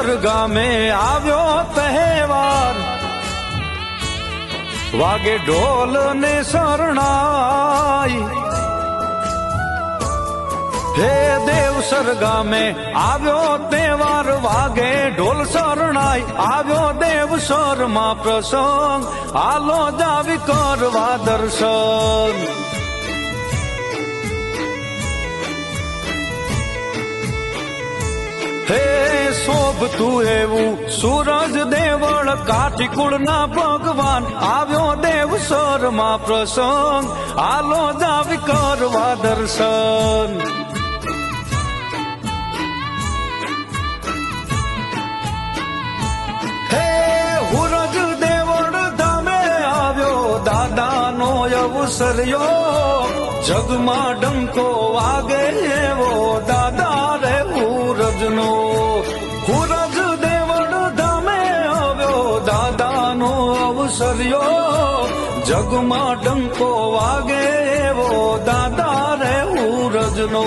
ગામે આવ્યો તહેવાર વાગે ઢોલ ને શરણાઈ હે દેવસર ગામે આવ્યો તહેવાર વાગે ઢોલ શરણાઈ આવ્યો દેવમાં પ્રસંગ આલો જાવી કરવા દર્શન હે શોભતું એવું. સૂરજ દેવળ કાઠી કુળના ભગવાન. આવ્યો દેવસરમાં પ્રસંગ. આલો જાવી કરવા દર્શન. હે હુરજ દેવળ ધામે આવ્યો દાદાનો અવસર્યો. જગમાં ડંકો વાગે અવસર્યો જગમાં ડંકો વાગે એવો દાદા રે હુરજનો